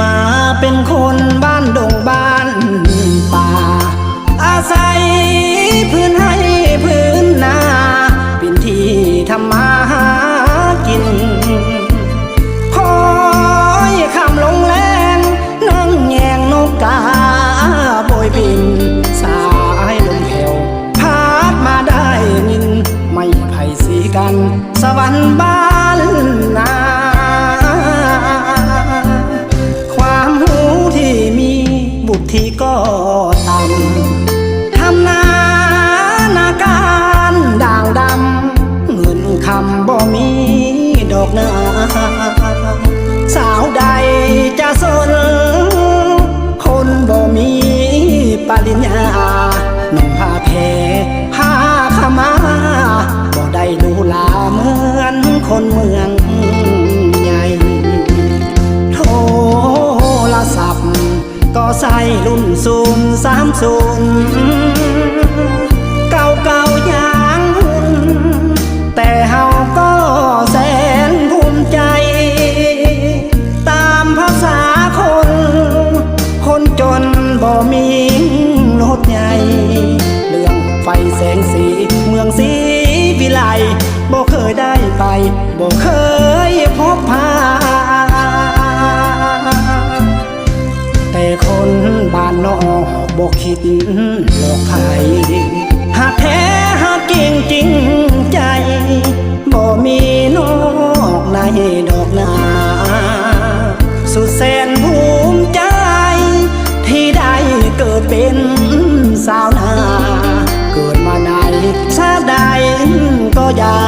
มาเป็นคนบ้านดง บุตรที่ก็ต่ำทำนานาการด่างดำ เงินคำบ่มีดอกนาสาวใดจะสน คนบ่มีปริญญาหน้องพาเพพาขมาบ่ได้ดูลาเหมือนคนเมือง ก็ใส่รุ่นศูนย์สามศูนย์เก่าเก่าอย่างหุ่นแต่เฮาก็แสนภูมิใจ ตามภาษาคน คนจนบ่มีรถใหญ่ เรื่องไฟแสงสีเมืองสีวิไลบ่เคยได้ไปบ่เคย คิดหลอกใครหากแท้หากจริงจริงใจ บ่มีนอกในดอกนา สุดแสนภูมิใจ ที่ได้เกิดเป็นสาวนา เกิดมาในชาติใดก็อย่า